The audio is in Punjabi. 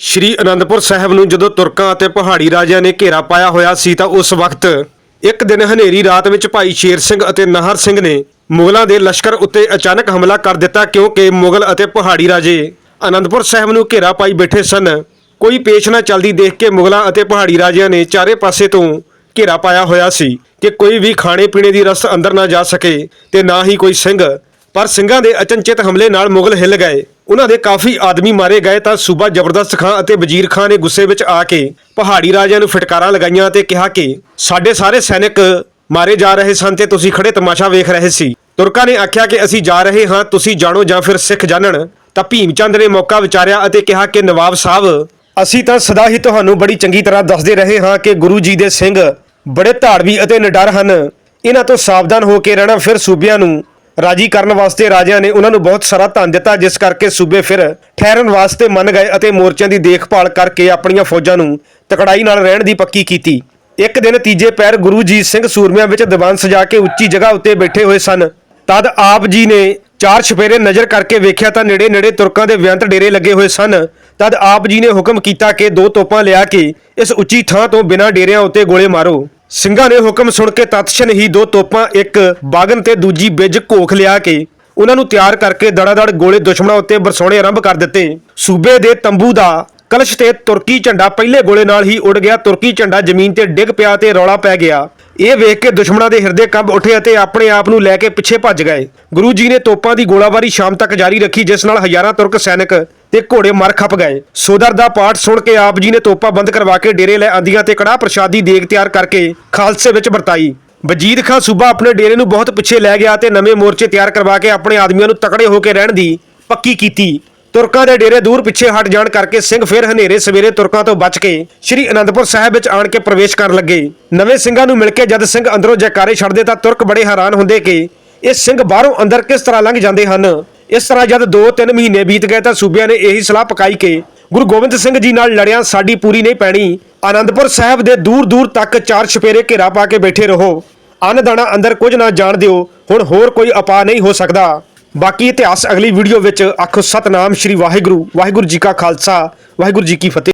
ਸ਼੍ਰੀ ਅਨੰਦਪੁਰ ਸਾਹਿਬ ਨੂੰ ਜਦੋਂ ਤੁਰਕਾਂ ਅਤੇ ਪਹਾੜੀ ਰਾਜਿਆਂ ਨੇ ਘੇਰਾ ਪਾਇਆ ਹੋਇਆ ਸੀ ਤਾਂ ਉਸ ਵਕਤ ਇੱਕ ਦਿਨ ਹਨੇਰੀ ਰਾਤ ਵਿੱਚ ਭਾਈ ਸ਼ੇਰ ਸਿੰਘ ਅਤੇ ਨਾਹਰ ਸਿੰਘ ਨੇ ਮੁਗਲਾਂ ਦੇ ਲਸ਼ਕਰ ਉੱਤੇ ਅਚਾਨਕ ਹਮਲਾ ਕਰ ਦਿੱਤਾ ਕਿਉਂਕਿ ਮੁਗਲ ਅਤੇ ਪਹਾੜੀ ਰਾਜੇ ਅਨੰਦਪੁਰ ਸਾਹਿਬ ਨੂੰ ਘੇਰਾ ਪਾਈ ਬੈਠੇ ਸਨ। ਕੋਈ ਪੇਸ਼ ਨਾ ਚੱਲਦੀ ਦੇਖ ਕੇ ਮੁਗਲਾਂ ਅਤੇ ਪਹਾੜੀ ਰਾਜਿਆਂ ਨੇ ਚਾਰੇ ਪਾਸੇ ਤੋਂ ਘੇਰਾ ਪਾਇਆ ਹੋਇਆ ਸੀ ਕਿ ਕੋਈ ਵੀ ਖਾਣੇ ਪੀਣੇ ਦੀ ਰਸ ਅੰਦਰ ਨਾ ਜਾ ਸਕੇ ਤੇ ਨਾ ਹੀ ਕੋਈ ਸਿੰਘ। ਪਰ ਸਿੰਘਾਂ ਦੇ ਅਚਨਚੇਤ ਹਮਲੇ ਨਾਲ ਮੁਗਲ ਹਿੱਲ ਗਏ। ਉਹਨਾਂ ਦੇ ਕਾਫੀ ਆਦਮੀ ਮਾਰੇ ਗਏ ਤਾਂ ਸੂਬਾ ਜ਼ਬਰਦਸਤ ਖਾਂ ਅਤੇ ਵਜ਼ੀਰ ਖਾਂ ਨੇ ਗੁੱਸੇ ਵਿੱਚ ਆ ਕੇ ਪਹਾੜੀ ਰਾਜਿਆਂ ਨੂੰ ਫਟਕਾਰਾਂ ਲਗਾਈਆਂ ਤੇ ਕਿਹਾ ਕਿ ਸਾਡੇ ਸਾਰੇ ਸੈਨਿਕ ਮਾਰੇ ਜਾ ਰਹੇ ਸਨ ਤੇ ਤੁਸੀਂ ਖੜੇ ਤਮਾਸ਼ਾ ਵੇਖ ਰਹੇ ਸੀ। ਤੁਰਕਾਂ ਨੇ ਆਖਿਆ ਕਿ ਅਸੀਂ ਜਾ ਰਹੇ ਹਾਂ, ਤੁਸੀਂ ਜਾਣੋ ਜਾਂ ਫਿਰ ਸਿੱਖ ਜਾਣਨ ਤਾਂ ਭੀਮ ਚੰਦ ਨੇ ਮੌਕਾ ਵਿਚਾਰਿਆ ਅਤੇ ਕਿਹਾ ਕਿ ਨਵਾਬ ਸਾਹਿਬ, ਅਸੀਂ ਤਾਂ ਸਦਾ ਹੀ ਤੁਹਾਨੂੰ ਬੜੀ ਚੰਗੀ ਤਰ੍ਹਾਂ ਦੱਸਦੇ ਰਹੇ ਹਾਂ ਕਿ ਗੁਰੂ ਜੀ ਦੇ ਸਿੰਘ ਬੜੇ ਧਾੜਵੀ ਅਤੇ ਨਿਡਰ ਹਨ। ਇਹਨਾਂ ਤੋਂ ਸਾਵਧਾਨ ਹੋ ਕੇ ਰਹਿਣਾ ਫਿਰ ਸੂਬਿਆਂ ਨੂੰ ਰਾਜੀ ਕਰਨ ਵਾਸਤੇ ਰਾਜਿਆਂ ਨੇ ਉਹਨਾਂ ਨੂੰ ਬਹੁਤ ਸਾਰਾ ਧਨ ਦਿੱਤਾ, ਜਿਸ ਕਰਕੇ ਸੂਬੇ ਫਿਰ ਠਹਿਰਨ ਵਾਸਤੇ ਮੰਨ ਗਏ ਅਤੇ ਮੋਰਚਿਆਂ ਦੀ ਦੇਖਭਾਲ ਕਰਕੇ ਆਪਣੀਆਂ ਫੌਜਾਂ ਨੂੰ ਤਕੜਾਈ ਨਾਲ ਰਹਿਣ ਦੀ ਪੱਕੀ ਕੀਤੀ। ਇੱਕ ਦਿਨ ਤੀਜੇ ਪੈਰ ਗੁਰੂ ਜੀ ਸਿੰਘ ਸੂਰਮਿਆਂ ਵਿੱਚ ਦੀਵਾਨ ਸਜਾ ਕੇ ਉੱਚੀ ਜਗ੍ਹਾ ਉੱਤੇ ਬੈਠੇ ਹੋਏ ਸਨ। ਤਦ ਆਪ ਜੀ ਨੇ ਚਾਰ ਛਪੇਰੇ ਨਜ਼ਰ ਕਰਕੇ ਵੇਖਿਆ ਤਾਂ ਨੇੜੇ ਨੇੜੇ ਤੁਰਕਾਂ ਦੇ ਵਿਅੰਤ ਡੇਰੇ ਲੱਗੇ ਹੋਏ ਸਨ। ਤਦ ਆਪ ਜੀ ਨੇ ਹੁਕਮ ਕੀਤਾ ਕਿ ਦੋ ਤੋਪਾਂ ਲਿਆ ਕੇ ਇਸ ਉੱਚੀ ਥਾਂ ਤੋਂ ਬਿਨਾਂ ਡੇਰਿਆਂ ਉੱਤੇ ਗੋਲੇ ਮਾਰੋ। ਸਿੰਘਾਂ ਨੇ ਹੁਕਮ ਸੁਣ ਕੇ ਤਤਛਣ ਹੀ ਦੋ ਤੋਪਾਂ, ਇੱਕ ਬਾਗਨ ਤੇ ਦੂਜੀ ਬਿੱਜ ਘੋਖ ਲਿਆ ਕੇ ਉਹਨਾਂ ਨੂੰ ਤਿਆਰ ਕਰਕੇ ਦੜਾਦੜ ਗੋਲੇ ਦੁਸ਼ਮਣਾਂ ਉੱਤੇ ਬਰਸਾਉਣੇ ਆਰੰਭ ਕਰ ਦਿੱਤੇ। ਸੂਬੇ ਦੇ ਤੰਬੂ ਦਾ ਕਲਸ਼ ਤੇ ਤੁਰਕੀ ਝੰਡਾ ਪਹਿਲੇ ਗੋਲੇ ਨਾਲ ਹੀ ਉੱਡ ਗਿਆ। ਤੁਰਕੀ ਝੰਡਾ ਜ਼ਮੀਨ ਤੇ ਡਿੱਗ ਪਿਆ ਤੇ ਰੌਲਾ ਪੈ ਗਿਆ। ਇਹ ਵੇਖ ਕੇ ਦੁਸ਼ਮਣਾਂ ਦੇ ਹਿਰਦੇ ਕੰਬ ਉੱਠੇ ਅਤੇ ਆਪਣੇ ਆਪ ਨੂੰ ਲੈ ਕੇ ਪਿੱਛੇ ਭੱਜ ਗਏ। ਗੁਰੂ ਜੀ ਨੇ ਤੋਪਾਂ ਦੀ ਗੋਲਾਬਾਰੀ ਸ਼ਾਮ ਤੱਕ ਜਾਰੀ ਰੱਖੀ, ਜਿਸ ਨਾਲ ਹਜ਼ਾਰਾਂ ਤੁਰਕ ਸੈਨਿਕ ਤੇ ਘੋੜੇ ਮਰ ਖੱਪ ਗਏ। ਸੋਦਰ ਦਾ ਪਾਠ ਸੁਣ ਕੇ ਆਪ ਜੀ ਨੇ ਤੋਪਾਂ ਬੰਦ ਕਰਵਾ ਕੇ ਡੇਰੇ ਲੈ ਆਂਦੀਆਂ ਤੇ ਕੜਾਹ ਪ੍ਰਸ਼ਾਦੀ ਦੇਗ ਤਿਆਰ ਕਰਕੇ ਖਾਲਸੇ ਵਿੱਚ ਵਰਤਾਈ। ਵਜੀਦ ਖਾਂ ਸੂਬਾ ਆਪਣੇ ਡੇਰੇ ਨੂੰ ਬਹੁਤ ਪਿੱਛੇ ਲੈ ਗਿਆ ਤੇ ਨਵੇਂ ਮੋਰਚੇ ਤਿਆਰ ਕਰਵਾ ਕੇ ਆਪਣੇ ਆਦਮੀਆਂ ਨੂੰ ਤਕੜੇ ਹੋ ਕੇ ਰਹਿਣ ਦੀ ਪੱਕੀ ਕੀਤੀ। ਤੁਰਕਾਂ ਦੇ ਡੇਰੇ ਦੂਰ ਪਿੱਛੇ ਹਟ ਜਾਣ ਕਰਕੇ ਸਿੰਘ ਫਿਰ ਹਨੇਰੇ ਸਵੇਰੇ ਤੁਰਕਾਂ ਤੋਂ ਬਚ ਕੇ ਸ੍ਰੀ ਅਨੰਦਪੁਰ ਸਾਹਿਬ ਵਿੱਚ ਆਣ ਕੇ ਪ੍ਰਵੇਸ਼ ਕਰਨ ਲੱਗੇ। ਨਵੇਂ ਸਿੰਘਾਂ ਨੂੰ ਮਿਲ ਕੇ ਜਦ ਸਿੰਘ ਅੰਦਰੋਂ ਜੈਕਾਰੇ ਛੱਡਦੇ ਤਾਂ ਤੁਰਕ ਬੜੇ ਹੈਰਾਨ ਹੁੰਦੇ ਕਿ ਇਹ ਸਿੰਘ ਬਾਹਰੋਂ ਅੰਦਰ ਕਿਸ ਤਰ੍ਹਾਂ ਲੰਘ ਜਾਂਦੇ ਹਨ। ਇਸ ਤਰ੍ਹਾਂ ਜਦ 2-3 ਮਹੀਨੇ ਬੀਤ ਗਏ ਤਾਂ ਸੂਬਿਆਂ ਨੇ ਇਹੀ ਸਲਾਹ ਪਕਾਈ ਕਿ ਗੁਰੂ ਗੋਬਿੰਦ ਸਿੰਘ ਜੀ ਨਾਲ ਲੜਿਆਂ ਸਾਡੀ ਪੂਰੀ ਨਹੀਂ ਪੈਣੀ। ਆਨੰਦਪੁਰ ਸਾਹਿਬ ਦੇ ਦੂਰ ਦੂਰ ਤੱਕ ਚਾਰ ਛਪੇਰੇ ਘੇਰਾ ਪਾ ਕੇ ਬੈਠੇ ਰਹੋ। ਅੰਨ ਦਾਣਾ ਅੰਦਰ ਕੁਝ ਨਾ ਜਾਣ ਦਿਓ। ਹੁਣ ਹੋਰ ਕੋਈ ਉਪਾਅ ਨਹੀਂ ਹੋ ਸਕਦਾ। ਬਾਕੀ ਇਤਿਹਾਸ ਅਗਲੀ ਵੀਡੀਓ ਵਿੱਚ ਆਖੋ ਸਤਨਾਮ ਸ਼੍ਰੀ ਵਾਹਿਗੁਰੂ ਵਾਹਿਗੁਰੂ ਜੀ ਕਾ ਖਾਲਸਾ, ਵਾਹਿਗੁਰੂ ਜੀ ਕੀ ਫਤਿਹ।